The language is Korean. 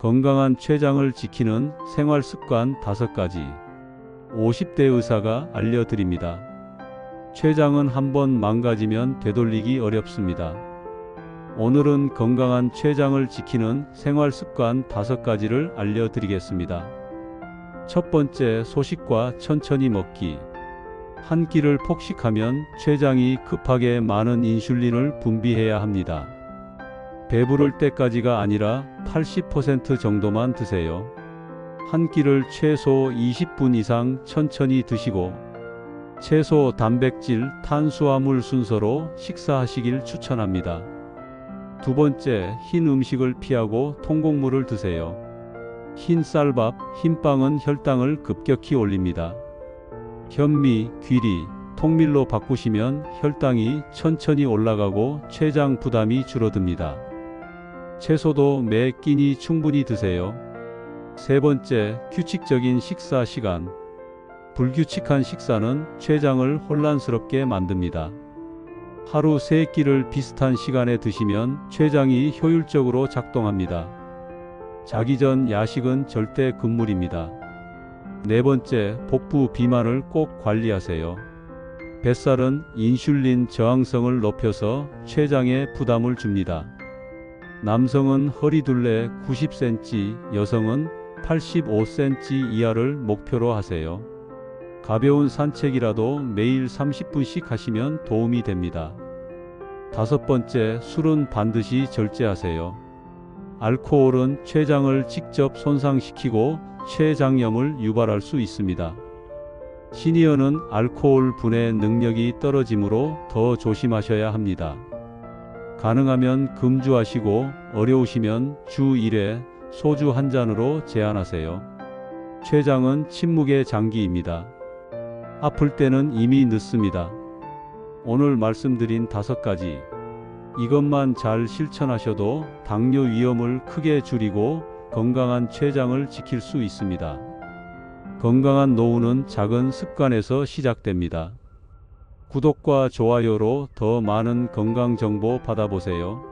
건강한 췌장을 지키는 생활 습관 5가지. 50대 의사가 알려드립니다. 췌장은 한번 망가지면 되돌리기 어렵습니다. 오늘은 건강한 췌장을 지키는 생활 습관 5가지를 알려드리겠습니다. 첫 번째, 소식과 천천히 먹기. 한 끼를 폭식하면 췌장이 급하게 많은 인슐린을 분비해야 합니다. 배부를 때까지가 아니라 80% 정도만 드세요. 한 끼를 최소 20분 이상 천천히 드시고 채소, 단백질, 탄수화물 순서로 식사하시길 추천합니다. 두 번째, 흰 음식을 피하고 통곡물을 드세요. 흰 쌀밥, 흰빵은 혈당을 급격히 올립니다. 현미, 귀리, 통밀로 바꾸시면 혈당이 천천히 올라가고 췌장 부담이 줄어듭니다. 채소도 매 끼니 충분히 드세요. 세 번째, 규칙적인 식사 시간. 불규칙한 식사는 췌장을 혼란스럽게 만듭니다. 하루 세 끼를 비슷한 시간에 드시면 췌장이 효율적으로 작동합니다. 자기 전 야식은 절대 금물입니다. 네 번째, 복부 비만을 꼭 관리하세요. 뱃살은 인슐린 저항성을 높여서 췌장에 부담을 줍니다. 남성은 허리둘레 90cm, 여성은 85cm 이하를 목표로 하세요. 가벼운 산책이라도 매일 30분씩 하시면 도움이 됩니다. 다섯 번째, 술은 반드시 절제하세요. 알코올은 췌장을 직접 손상시키고 췌장염을 유발할 수 있습니다. 시니어는 알코올 분해 능력이 떨어지므로 더 조심하셔야 합니다. 가능하면 금주하시고 어려우시면 주 1회 소주 한 잔으로 제한하세요. 췌장은 침묵의 장기입니다. 아플 때는 이미 늦습니다. 오늘 말씀드린 다섯 가지. 이것만 잘 실천하셔도 당뇨 위험을 크게 줄이고 건강한 췌장을 지킬 수 있습니다. 건강한 노후는 작은 습관에서 시작됩니다. 구독과 좋아요로 더 많은 건강 정보 받아보세요.